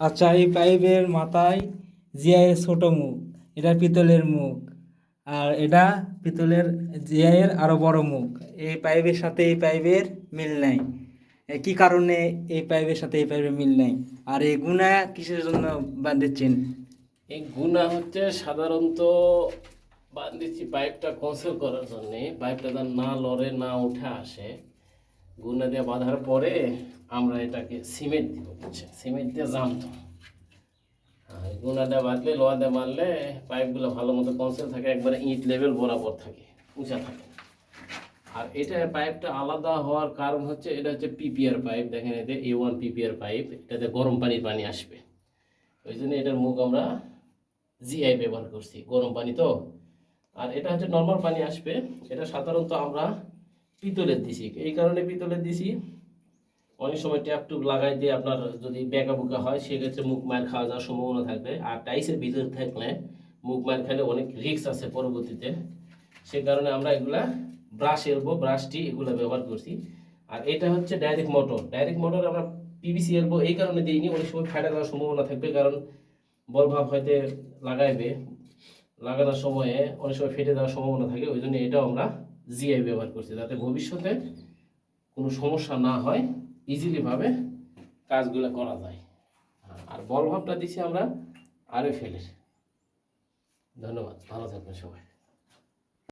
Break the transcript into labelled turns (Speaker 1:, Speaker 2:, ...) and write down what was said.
Speaker 1: আচ্ছা এই পাইপের মাথায় জিআইয়ের ছোট মুখ, এটা পিতলের মুখ, আর এটা পিতলের জিআইয়ের আরও বড় মুখ। এই পাইপের সাথে এই পাইপের মিল নাই। কি কারণে এই পাইপের সাথে এই পাইপের মিল নাই? আর এই গুণা কিসের জন্য বাঁধেছেন
Speaker 2: এই গুণা হচ্ছে সাধারণত বাঁধেছি পাইপটা কনসেল করার জন্যে। পাইপটা যেন না লড়ে, না উঠে আসে। গুণা দিয়ে বাঁধার পরে আমরা এটাকে সিমেন্ট দিব বুঝছে সিমেন্ট দিয়ে জামতো আর দিয়ে বাঁধলে লোহা দিয়ে মারলে পাইপগুলো ভালো মতো কনসেল থাকে, একবারে ইট লেভেল বরাবর থাকে, উঁচা থাকে। আর এটা পাইপটা আলাদা হওয়ার কারণ হচ্ছে, এটা হচ্ছে পিপিআর পাইপ। দেখেন এতে এ ওয়ান পিপিআর পাইপ, এটাতে গরম পানির পানি আসবে। ওই জন্য এটার মুখ আমরা জিআই ব্যবহার করছি, গরম পানি তো। আর এটা হচ্ছে নর্মাল পানি আসবে। এটা সাধারণত আমরা পিতলের দিছি। এই কারণে পিতলের দিছি। অনেক সময় ট্যাপ টুপ লাগাই দিয়ে আপনার যদি বেঁকা বুকা হয়, সেক্ষেত্রে মুখ মায়ের খাওয়া যাওয়ার সম্ভাবনা থাকবে। আর টাইসের ভিতরে থাকলে মুখ মায়ের খেলে অনেক রিস্ক আছে পরবর্তীতে। সে কারণে আমরা এগুলা ব্রাশ এলবো ব্রাশটি এগুলো ব্যবহার করছি। আর এটা হচ্ছে ডাইরেক্ট মোটর ডাইরেক্ট মোটর আমরা পিভিসি এলবো এই কারণে দিইনি। অনেক সময় ফাটা যাওয়ার সম্ভাবনা থাকবে, কারণ বল ভাব হয়তো লাগাইবে। লাগানোর সময়ে অনেক সময় ফেটে যাওয়ার সম্ভাবনা থাকে, ওই জন্য এটাও আমরা জিআই ব্যবহার করছে, যাতে ভবিষ্যতে কোনো সমস্যা না হয় ইজিলিভাবে কাজগুলো করা যায়। আর বল ভাবটা দিছি আমরা আরে ফেলের ধন্যবাদ, ভালো থাকবেন সবাই।